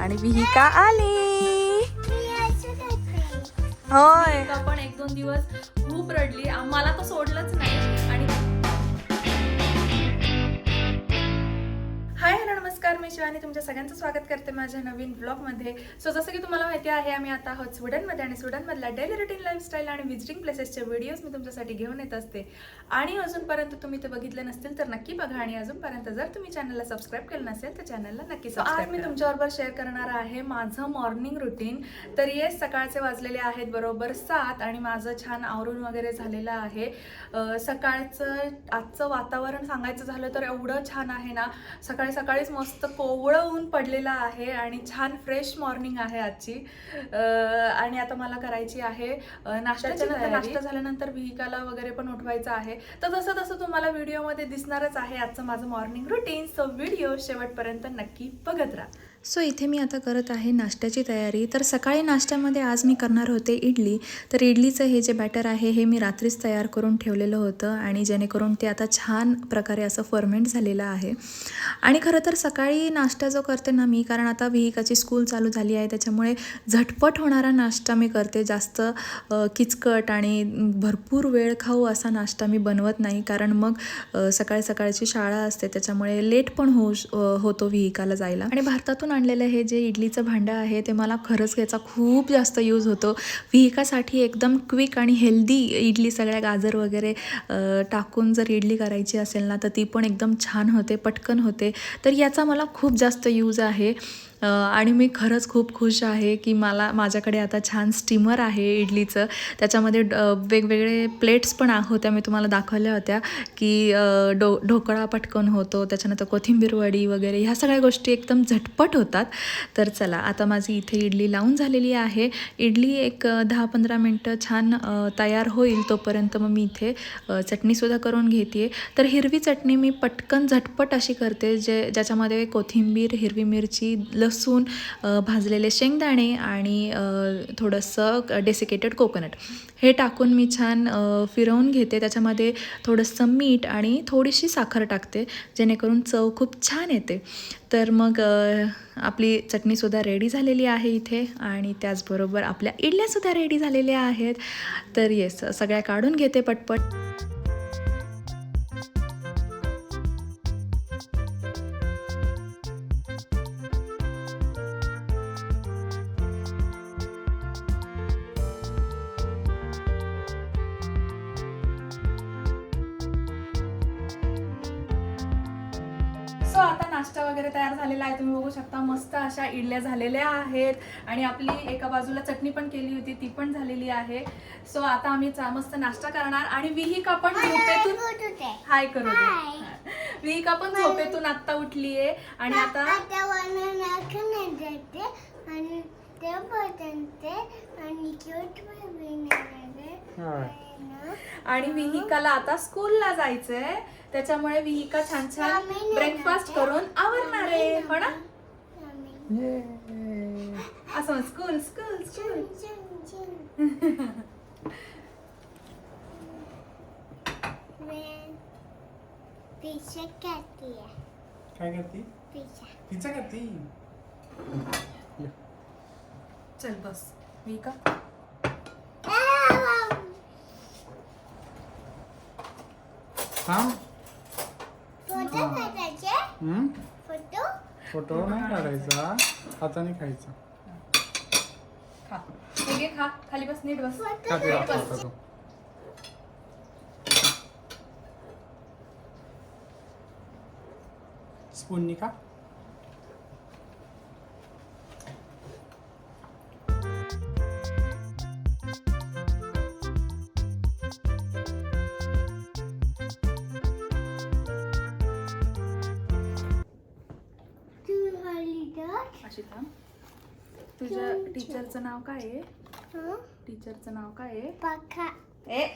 आणि विहिका आली. होय. का पण एक दोन दिवस खूप रडली. मला तर सोडलंच नाही. नमस्कार मी शिवानी तुमच्या सगळ्यांचं स्वागत करते माझ्या नवीन ब्लॉगमध्ये सो जसं की तुम्हाला माहिती आहे आम्ही आता आहोत स्वीडनमध्ये आणि स्वीडनमधल्या डेली रुटीन लाईफस्टाईल आणि व्हिजिटिंग प्लेसेसचे व्हिडिओज मी तुमच्यासाठी घेऊन येत असते. आणि अजूनपर्यंत तुम्ही ते बघितले नसतील तर नक्की बघा आणि अजूनपर्यंत जर तुम्ही चॅनलला सबस्क्राईब केलं नसेल तर चॅनलला नक्की सबस्क्राईब आज मी तुमच्याबरोबर शेअर करणार आहे माझं मॉर्निंग रुटीन तर येस सकाळचे वाजलेले आहेत बरोबर सात आणि माझं छान आवरून वगैरे झालेलं आहे. सकाळचं आजचं वातावरण सांगायचं झालं तर एवढं छान आहे ना. सकाळी सकाळीच मस्त कोवळं ऊन पडलेलं आहे आणि छान फ्रेश मॉर्निंग आहे आजची. आणि आता मला करायची आहे नाश्त्याच्या नंतर नाश्ता झाल्यानंतर विहिकाला वगैरे पण उठवायचं आहे. तर जसं तसं तुम्हाला व्हिडिओमध्ये दिसणारच आहे आजचं माझं मॉर्निंग रुटीन सो व्हिडिओ शेवटपर्यंत नक्की बघत राहा. सो इथे मी आता करत आहे नाश्त्याची तयारी. तर सकाळी नाश्त्यामध्ये आज मी करणार होते इडली. तर इडलीचं हे जे बॅटर आहे हे मी रात्रीच तयार करून ठेवलेलं होतं आणि जेणेकरून ते आता छान प्रकारे असं फर्मेंट झालेलं आहे. आणि खरं तर सकाळी नाश्ता जो करते ना मी कारण आता विहिकाची स्कूल चालू झाली आहे त्याच्यामुळे झटपट होणारा नाश्ता मी करते. जास्त किचकट आणि भरपूर वेळ खाऊ असा नाश्ता मी बनवत नाही कारण मग सकाळी सकाळची शाळा असते त्याच्यामुळे लेट पण होऊ श- होतो विहिकाला जायला. आणि भारतातून आणलेलं हे जे इडलीचं भांडं आहे ते मला खरंच याचा खूप जास्त यूज होतो. विहिकासाठी एकदम क्विक आणि हेल्दी इडली सगळ्या गाजर वगैरे टाकून जर इडली करायची असेल ना तर ती पण एकदम छान होते पटकन होते. तर याचा मला खूप जास्त यूज आहे. आणि मी खरंच खूप खुश आहे की मला माझ्याकडे आता छान स्टीमर आहे इडलीचं. त्याच्यामध्ये ड- वेगवेगळे प्लेट्स पण आ- होत्या मी तुम्हाला दाखवल्या होत्या की डो ढोकळा पटकन होतो त्याच्यानंतर कोथिंबीर वडी वगैरे ह्या सगळ्या गोष्टी एकदम झटपट होतात. तर चला आता माझी इथे इडली लावून झालेली आहे. इडली एक दहा पंधरा मिनटं छान तयार होईल तोपर्यंत मग मी इथे चटणीसुद्धा करून घेते तर हिरवी चटणी मी पटकन झटपट अशी करते जे ज्याच्यामध्ये कोथिंबीर हिरवी मिरची लसूण भाजलेले शेंगदाणे आणि थोडंसं डेसिकेटेड कोकोनट हे टाकून मी छान फिरवून घेते. त्याच्यामध्ये थोडंसं मीठ आणि थोडीशी साखर टाकते जेणेकरून चव खूप छान येते. तर मग आपली चटणीसुद्धा रेडी झालेली आहे इथे आणि त्याचबरोबर आपल्या इडल्यासुद्धा रेडी झालेल्या आहेत. तर येस सगळ्या काढून घेते पटपट. इडल्या झालेल्या आहेत आणि आपली एका बाजूला चटणी पण केली होती ती पण झालेली आहे. सो आता आम्ही मस्त नाश्ता करणार आणि विहिका पण झोपेतून हाय करू दे. विहिका पण झोपेतून आता उठलीये आणि आता आणि ते बदलते आणि क्यूट आणि विहिकाला आता स्कूलला जायचंय. त्याच्यामुळे विहिका छान छान ब्रेकफास्ट करून आवरणार आहे. हो ना? असं स्कूल स्कूल स्कूल पिझ्झा खाती आहे काय करती पिझ्झा पिझ्झा करती चल बस विहिका थांब फोटो काढायचे हम्म? फोटो नाही काढायचा हाताने खायचा. खा. हे घे, खा. खाली बस नीट बस. दाखवता स्पूननी का अशी थांब तुझ्या टीचरचं नाव काय आहे? टीचरचं नाव काय आहे? ए.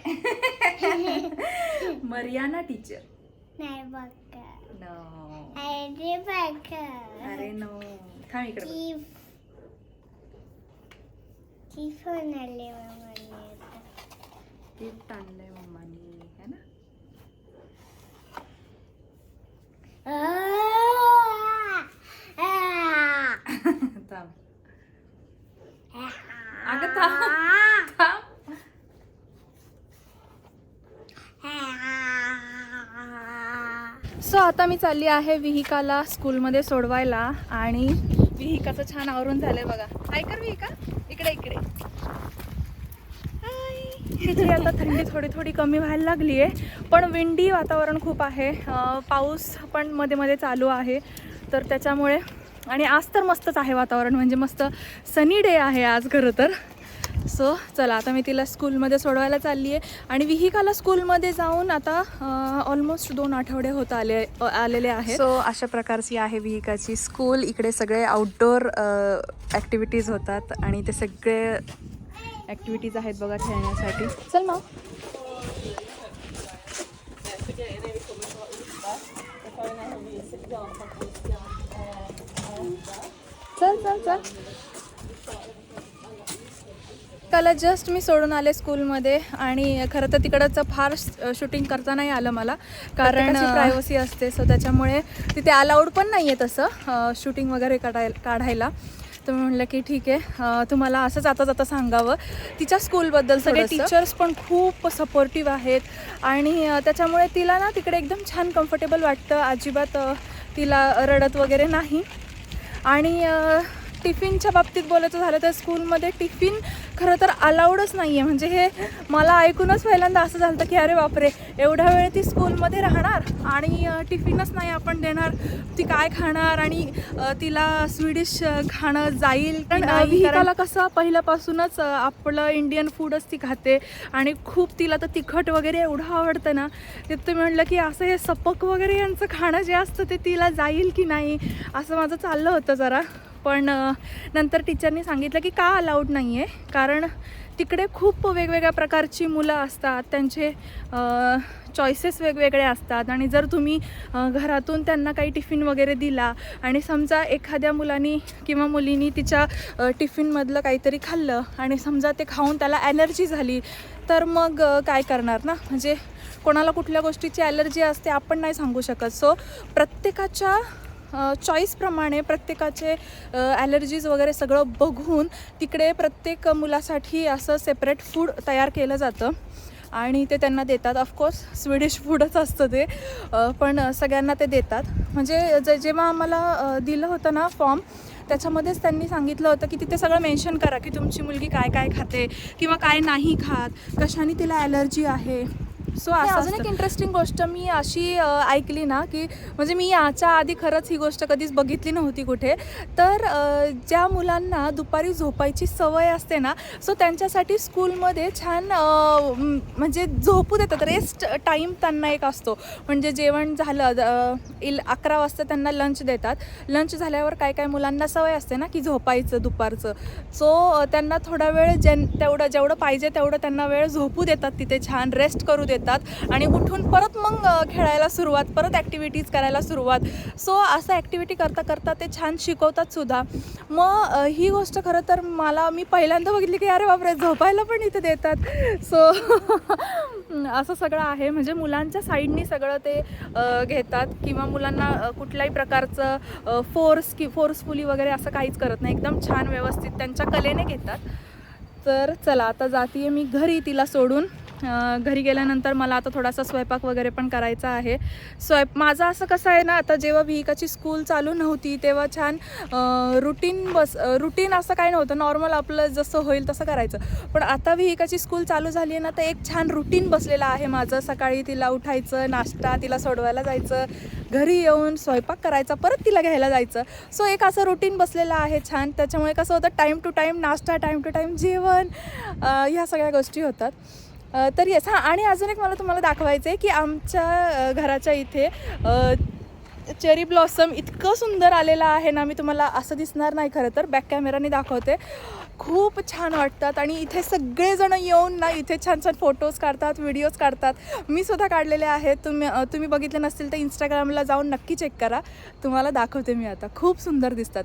मरियाना टीचर नाही बघा नो अरे बघा अरे नो थांब इकडे बघ. फोन आले गिफ्ट आणलंय मम्मानी है ना आ, आ. थांब आता मी चालली आहे विहिकाला स्कूलमध्ये सोडवायला आणि विहिकाचं छान आवरून झालंय बघा. काय कर विहिका. इकडे इकडे. हाय. तिची आता थंडी थोडी थोडी कमी व्हायला लागली आहे पण विंडी वातावरण खूप आहे. पाऊस पण मध्ये मध्ये चालू आहे. तर त्याच्यामुळे आणि आज तर मस्तच आहे वातावरण म्हणजे मस्त सनी डे आहे आज खरं तर. सो चला आता मी तिला स्कूलमध्ये सोडवायला चालली आहे. आणि विहिकाला स्कूलमध्ये जाऊन आता ऑलमोस्ट दोन आठवडे होत आले आलेले आहे सो अशा प्रकारची आहे विहिकाची स्कूल. इकडे सगळे आउटडोअर ॲक्टिव्हिटीज होतात आणि ते सगळे ॲक्टिव्हिटीज आहेत बघा खेळण्यासाठी. चल मग. चल चल चल. काला जस्ट मी सोडून आले स्कूलमध्ये आणि खरं तर तिकडचं फार शूटिंग करता नाही आलं मला. कारण प्रायव्हसी असते सो त्याच्यामुळे तिथे अलाउड पण नाही आहे तसं शूटिंग वगैरे काढाय काढायला. तर मी म्हणलं की ठीक आहे तुम्हाला असंच आता जाता सांगावं. तिच्या स्कूलबद्दल सगळे टीचर्स पण खूप सपोर्टिव्ह आहेत आणि त्याच्यामुळे तिला ना तिकडे एकदम छान कम्फर्टेबल वाटतं. अजिबात तिला रडत वगैरे नाही. आणि टिफिनच्या बाबतीत बोलायचं झालं तर स्कूलमध्ये टिफिन खरं तर अलाउडच नाही आहे म्हणजे हे मला ऐकूनच पहिल्यांदा असं झालं की अरे बापरे एवढ्या वेळ ती स्कूलमध्ये राहणार आणि टिफिनच नाही आपण देणार. ती काय खाणार आणि तिला स्वीडिश खाणं जाईल विहिकाला कसं पहिल्यापासूनच आपलं इंडियन फूडच ती खाते आणि खूप तिला तर तिखट वगैरे एवढं आवडतं ना ते तुम्ही म्हणलं की असं हे सपक वगैरे यांचं खाणं जे असतं ते तिला जाईल की नाही? असं माझं चाललं होतं जरा. पण नंतर टीचरनी सांगितलं की का अलाउड नाही आहे कारण तिकडे खूप वेगवेगळ्या प्रकारची मुलं असतात त्यांचे चॉईसेस वेगवेगळे असतात आणि जर तुम्ही घरातून त्यांना काही टिफिन वगैरे दिला आणि समजा एखाद्या मुलानी किंवा मुलीनी तिच्या टिफिनमधलं काहीतरी खाल्लं आणि समजा ते खाऊन त्याला ॲलर्जी झाली तर मग काय करणार ना? म्हणजे कोणाला कुठल्या गोष्टीची ॲलर्जी असते आपण नाही सांगू शकत. सो प्रत्येकाच्या चॉईसप्रमाणे प्रत्येकाचे ॲलर्जीज वगैरे सगळं बघून तिकडे प्रत्येक मुलासाठी असं सेपरेट फूड तयार केलं जातं. आणि ते त्यांना देतात. ऑफकोर्स स्वीडिश फूडच असतं ते. पण सगळ्यांना ते देतात. म्हणजे जे जेव्हा आम्हाला दिलं होतं ना फॉर्म त्याच्यामध्येच त्यांनी सांगितलं होतं की तिथे सगळं मेन्शन करा की तुमची मुलगी काय काय खाते किंवा काय नाही खात कशाने तिला ॲलर्जी आहे. सो अजून एक इंटरेस्टिंग गोष्ट मी अशी ऐकली ना की म्हणजे मी याच्या आधी खरंच ही गोष्ट कधीच बघितली नव्हती कुठे. तर ज्या मुलांना दुपारी झोपायची सवय असते ना सो त्यांच्यासाठी स्कूलमध्ये छान म्हणजे झोपू देतात. रेस्ट टाईम त्यांना एक असतो. म्हणजे जेवण झालं इल अकरा वाजता त्यांना लंच देतात. लंच झाल्यावर काय काय मुलांना सवय असते ना की झोपायचं दुपारचं. सो त्यांना थोडा वेळ जेन तेवढं जेवढं पाहिजे तेवढं त्यांना वेळ झोपू देतात तिथे छान रेस्ट करू देतात. आणि उठून परत मग खेळायला सुरुवात परत ॲक्टिव्हिटीज करायला सुरुवात. सो असं ॲक्टिव्हिटी करता करता ते छान शिकवतात सुद्धा. मग ही गोष्ट खरं तर मला मी पहिल्यांदा बघितली की अरे बापरे झोपायला पण इथे देतात. सो असं सगळं आहे. म्हणजे मुलांच्या साईडनी सगळं ते घेतात किंवा मुलांना कुठल्याही प्रकारचं फोर्स की फोर्सफुली वगैरे असं काहीच करत नाही. एकदम छान व्यवस्थित त्यांच्या कलेने घेतात. तर चला आता जाते मी घरी तिला सोडून. घरी गेल्यानंतर मला आता थोडासा स्वयंपाक वगैरे पण करायचा आहे. स्वयं माझं असं कसं आहे ना आता जेव्हा विहिकाची स्कूल चालू नव्हती तेव्हा छान रुटीन बस रुटीन असं काही नव्हतं. नॉर्मल आपलं जसं होईल तसं करायचं. पण आता विहिकाची स्कूल चालू झाली आहे ना तर एक छान रुटीन बसलेलं आहे माझं. सकाळी तिला उठायचं नाश्ता तिला सोडवायला जायचं घरी येऊन स्वयंपाक करायचा परत तिला घ्यायला जायचं. सो एक असं रुटीन बसलेलं आहे छान. त्याच्यामुळे कसं होतं टाईम टू टाईम नाश्ता टाईम टू टाईम जेवण ह्या सगळ्या गोष्टी होतात. तर येस हां आणि अजून एक मला तुम्हाला दाखवायचं आहे की आमच्या घराच्या इथे चेरी ब्लॉसम इतकं सुंदर आलेलं आहे ना मी तुम्हाला असं दिसणार नाही खरं तर. बॅक कॅमेराने दाखवते. खूप छान वाटतात आणि इथे सगळेजण येऊन ना इथे छान छान फोटोज काढतात व्हिडिओज काढतात. मी सुद्धा काढलेले आहेत. तुम्ही तुम्ही बघितले नसतील तर इंस्टाग्रामला जाऊन नक्की चेक करा. तुम्हाला दाखवते मी आता. खूप सुंदर दिसतात.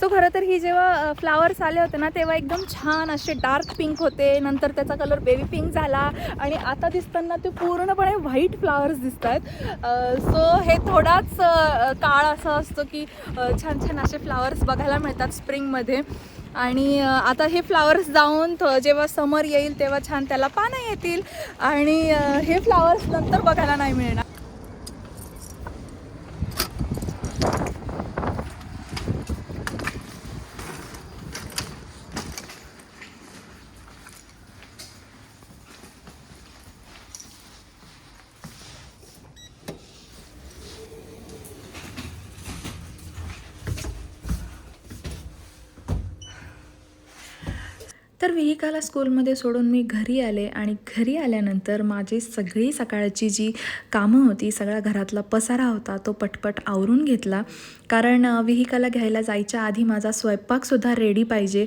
सो खरं तर ही जेव्हा फ्लावर्स आले होते ना तेव्हा एकदम छान असे डार्क पिंक होते. नंतर त्याचा कलर बेबी पिंक झाला. आणि आता दिसताना ते पूर्णपणे व्हाईट फ्लावर्स दिसत आहेत सो हे थोडाच काळ असा असतो की छान छान असे फ्लावर्स बघायला मिळतात स्प्रिंगमध्ये आणि आता हे फ्लावर्स जाऊन जेव्हा समर येईल तेव्हा छान त्याला पानं येतील. आणि हे फ्लावर्स नंतर बघायला नाही मिळणार. तर विहिकाला स्कूलमध्ये सोडून मी घरी आले आणि घरी आल्यानंतर माझी सगळी सकाळची जी कामं होती सगळा घरातला पसारा होता तो पटपट आवरून घेतला. कारण विहिकाला घ्यायला जायच्या आधी माझा स्वयंपाकसुद्धा रेडी पाहिजे.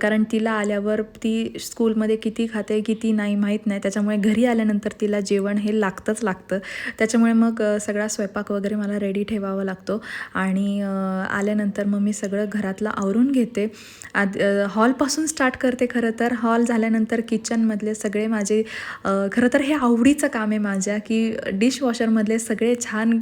कारण तिला आल्यावर ती स्कूलमध्ये किती खाते किती नाही माहीत नाही. त्याच्यामुळे घरी आल्यानंतर तिला जेवण हे लागतंच लागतं. त्याच्यामुळे मग सगळा स्वयंपाक वगैरे मला रेडी ठेवावा लागतो. आणि आल्यानंतर मग मी सगळं घरातलं आवरून घेते. आद हॉलपासून स्टार्ट करते खरं तर हॉल झाल्यानंतर किचनमधले सगळे माझे खरं तर हे आवडीचं काम आहे माझ्या की डिशवॉशरमधले सगळे छान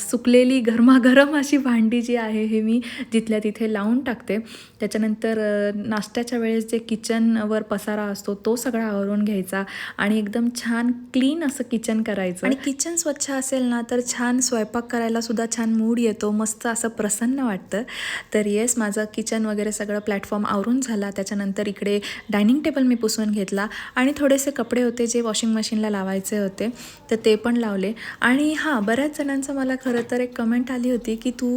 सुकलेली गरमागरम अशी भांडी जी आहे हे मी जिथल्या तिथे लावून टाकते. त्याच्यानंतर नाश्त्याच्या वेळेस जे किचनवर पसारा असतो तो सगळा आवरून घ्यायचा आणि एकदम छान क्लीन असं किचन करायचं. आणि किचन स्वच्छ असेल ना तर छान स्वयंपाक करायला सुद्धा छान मूड येतो मस्त असं प्रसन्न वाटतं. तर येस माझं किचन वगैरे सगळं प्लॅटफॉर्म आवरून झाला. त्याच्यानंतर इकडे डायनिंग टेबल मी पुसून घेतला आणि थोडेसे कपडे होते जे वॉशिंग मशीनला लावायचे होते तर ते पण लावले. आणि हां बऱ्याच जणांचं मला खरं तर एक कमेंट आली होती की तू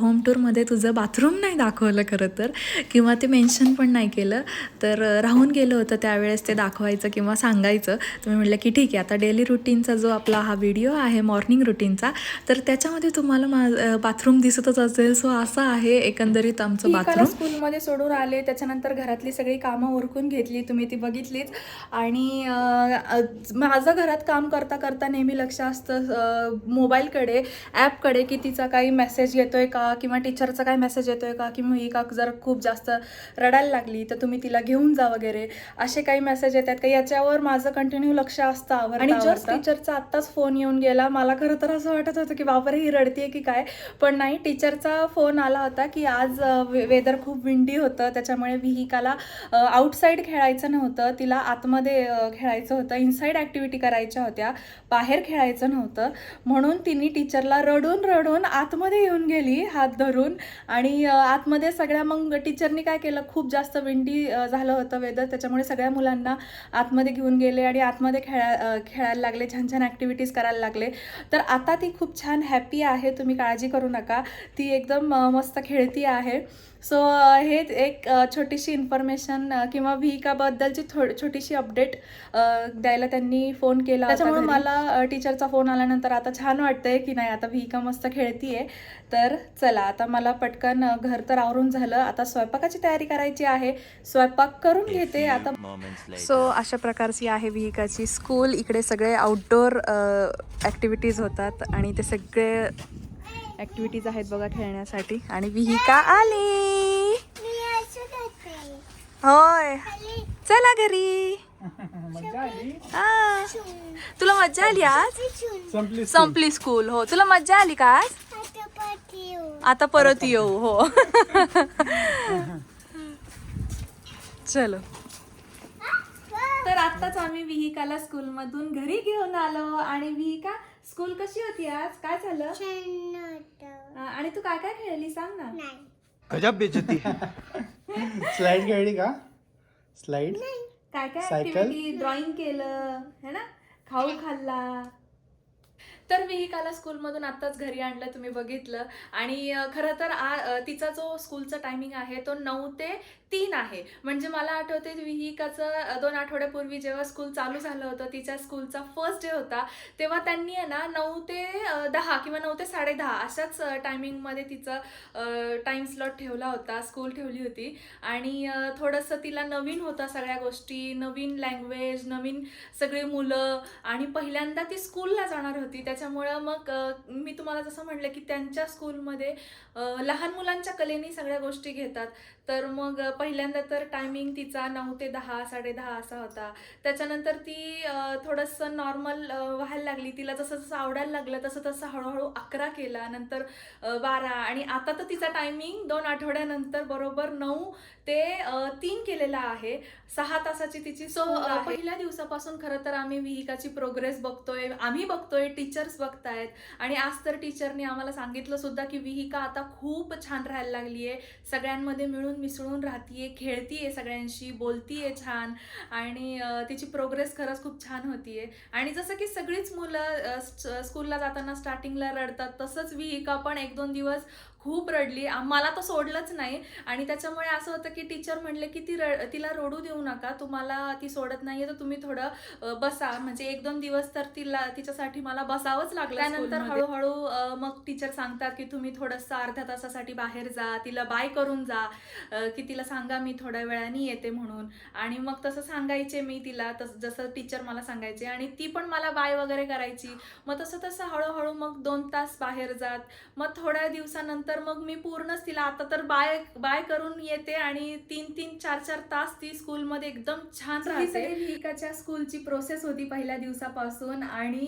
होम टूरमध्ये तुझं बाथरूम नाही दाखवलं खरं तर. किंवा ते मेन्शन पण नाही केलं. तर राहून गेलं होतं त्यावेळेस ते दाखवायचं किंवा सांगायचं. तर मी म्हटलं की ठीक आहे आता डेली रुटीनचा जो आपला हा व्हिडिओ आहे मॉर्निंग रुटीनचा तर त्याच्यामध्ये तुम्हाला मा बाथरूम दिसतच असेल. सो असं आहे एकंदरीत आमचं बाथरूम स्कूलमध्ये सोडून आले. त्याच्यानंतर घरातली सगळी कामं उरकून घेतली तुम्ही ती बघितलीच. आणि माझं घरात काम करता करता नेहमी लक्ष असतं मोबाईलकडे ॲपकडे की तिचा काही मेसेज येतोय का किंवा टीचरचा काही मेसेज येतोय का की ही का जर खूप जास्त रडायला लागली तर तुम्ही तिला घेऊन जा वगैरे असे काही मेसेज येतात. का याच्यावर माझं कंटिन्यू लक्ष असतं आवडतं आणि जस्ट टीचरचा आत्ताच फोन येऊन गेला मला खरं तर असं वाटत होतं की बापरे ही रडतीये की काय? पण नाही टीचरचा फोन आला होता की आज वेदर खूप विंडी होतं त्याच्यामुळे विहिकाला आउटसाईड खेळायचं नव्हतं तिला आतमध्ये खेळायचं होतं इनसाईड ॲक्टिव्हिटी करायच्या होत्या बाहेर खेळायचं नव्हतं. म्हणून तिने टीचरला रडून रडून आतमध्ये येऊन गेली हात धरून. आणि आतमध्ये सगळ्या मग टीचरनी काय केलं खूप जास्त विंडी झालं होतं वेदर त्याच्यामुळे सगळ्या मुलांना आतमध्ये घेऊन गेले आणि आतमध्ये खेळा खेळायला लागले छान छान ॲक्टिव्हिटीज करायला लागले. तर आता ती खूप छान हॅपी आहे तुम्ही काळजी करू नका. ती एकदम मस्त खेळती आहे. सो हे एक छोटीशी इन्फॉर्मेशन किंवा व्हिकाबद्दलची थो छोटीशी अपडेट द्यायला त्यांनी फोन केला त्याच्यामुळे मला टीचरचा फोन आल्यानंतर आता छान वाटतंय की नाही आता व्हिका मस्त खेळतीये. तर चला आता मला पटकन घर तर आवरून झालं. आता स्वयंपाकाची तयारी करायची आहे. स्वयंपाक करून घेते आता. सो अशा प्रकारची आहे विहिकाची स्कूल इकडे सगळे आउटडोर ॲक्टिव्हिटीज होतात आणि ते सगळे ॲक्टिव्हिटीज आहेत बघा खेळण्यासाठी. आणि विहिका आली. मी असं करते. होय. चला घरी. मजा आली? आ, तुला मज्जा आली आज? संपली स्कूल हो. तुला मज्जा आली का आज? आता परत येऊ. हो. चलो. तर आत्ताच आम्ही विहिकाला स्कूलमधून घरी घेऊन आलो. आणि विहिका स्कूल कशी होती आज? काय झालं? आणि तू काय काय खेळली सांग ना. नाही. गजब बेइज्जती. स्लाइड खेळली का? स्लाइड? काय काय? ऍक्टिव्हिटी ड्रॉइंग केलं है ना? खाऊ खाल्ला. तर विहिकाला स्कूलमधून आत्ताच घरी आणलं तुम्ही बघितलं. आणि अं, खरं तर आ अं, तिचा जो स्कूलचा टायमिंग आहे तो नऊ ते तीन आहे. म्हणजे मला आठवते विहिकाचं दोन आठवड्यापूर्वी जेव्हा स्कूल चालू झालं होतं तिच्या स्कूलचा फर्स्ट डे होता तेव्हा त्यांनी आहे ना नऊ ते दहा किंवा नऊ ते साडेदहा अशाच टायमिंगमध्ये तिचा टाईम स्लॉट ठेवला होता स्कूल ठेवली होती. आणि थोडंसं तिला नवीन होतं सगळ्या गोष्टी नवीन लँग्वेज नवीन सगळी मुलं. आणि पहिल्यांदा ती स्कूलला जाणार होती. त्याच्यामुळं मग मी तुम्हाला जसं म्हटलं की त्यांच्या स्कूलमध्ये लहान मुलांच्या कलेनी सगळ्या गोष्टी घेतात. तर मग पहिल्यांदा तर टायमिंग तिचा नऊ ते दहा साडेदहा असा होता. त्याच्यानंतर ती थोडंसं नॉर्मल व्हायला लागली. तिला जसं जसं आवडायला लागलं तसं तसं हळूहळू अकरा केला. नंतर बारा आणि आता तर तिचा टायमिंग दोन आठवड्यानंतर बरोबर नऊ ते तीन केलेला आहे. सहा तासाची तिची सो पहिल्या दिवसापासून खरं तर आम्ही विहिकाची प्रोग्रेस बघतोय. आम्ही बघतोय टीचर्स बघतायत. आणि आज तर टीचरने आम्हाला सांगितलं सुद्धा की विहिका आता खूप छान राहायला लागली आहे सगळ्यांमध्ये मिळून मिसळून राहतीये खेळतीये सगळ्यांशी बोलतीये छान आणि तिची प्रोग्रेस खरंच खूप छान होतीये. आणि जसं की सगळीच मुलं स्कूलला जाताना स्टार्टिंगला रडतात तसंच विहिका पण एक दोन दिवस खूप रडली. मला तर सोडलंच नाही. आणि त्याच्यामुळे असं होतं की टीचर म्हणले की ती रड तिला रडू देऊ नका. तुम्हाला ती सोडत नाहीये तर तुम्ही थोडं बसा. म्हणजे एक दोन दिवस तर तिला तिच्यासाठी मला बसावंच लागलं त्यानंतर हळूहळू मग टीचर सांगतात की तुम्ही थोडंसं अर्ध्या तासासाठी बाहेर जा. तिला बाय करून जा. की तिला सांगा मी थोड्या वेळाने येते म्हणून. आणि मग तसं सांगायचे मी तिला. तस जसं टीचर मला सांगायचे. आणि ती पण मला बाय वगैरे करायची. मग तसं तसं हळूहळू मग दोन तास बाहेर जात. मग थोड्या दिवसानंतर मग मी पूर्णच तिला आता तर बाय बाय करून येते आणि तीन तीन चार चार तास ती स्कूलमध्ये एकदम छान राहते. विहिकाच्या स्कूलची प्रोसेस होती पहिल्या दिवसापासून आणि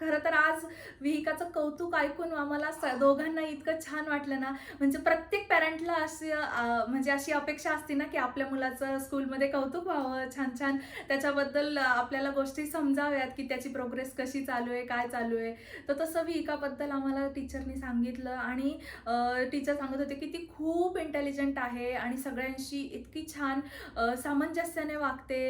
खरं तर आज विहिकाचं कौतुक ऐकून आम्हाला दोघांना इतकं छान वाटलं ना. म्हणजे प्रत्येक पॅरेंटला अशी म्हणजे अशी अपेक्षा असते ना की आपल्या मुलाचं स्कूलमध्ये कौतुक व्हावं छान छान. त्याच्याबद्दल आपल्याला गोष्टी समजाव्यात की त्याची प्रोग्रेस कशी चालू आहे काय चालू आहे. तर तसं विहिकाबद्दल आम्हाला टीचरनी सांगितलं आणि टीचर सांगत होते की ती खूप इंटेलिजंट आहे आणि सगळ्यांशी इतकी छान सामंजस्याने वागते.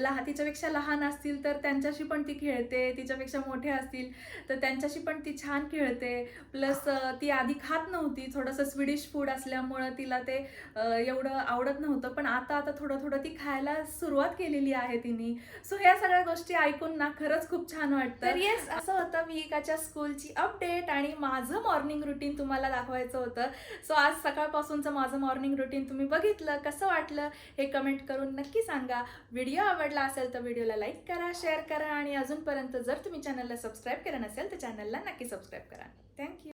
लहा तिच्यापेक्षा लहान असतील तर त्यांच्याशी पण ती खेळते तिच्यापेक्षा मोठे असतील तर त्यांच्याशी पण ती छान खेळते. प्लस ती आधी खात नव्हती थोडंसं स्वीडिश फूड असल्यामुळं तिला ते एवढं आवडत नव्हतं. पण आता आता थोडं थोडं ती खायला सुरुवात केलेली आहे तिने. सो ह्या सगळ्या गोष्टी ऐकून ना खरंच खूप छान वाटतं. तर येस असं होतं विहिकाच्या स्कूलची अपडेट आणि माझं मॉर्निंग रुटीन तुम्हाला दाखवायचं होतं. सो आज सकाळपासूनचं माझं मॉर्निंग रुटीन तुम्ही बघितलं. कसं वाटलं हे कमेंट करून नक्की सांगा. व्हिडिओ आवडला असेल तर व्हिडिओला लाईक करा शेअर करा आणि अजूनपर्यंत जर तुम्ही चॅनलला सबस्क्राईब केलं नसेल तर चॅनलला नक्की सबस्क्राईब करा. थँक्यू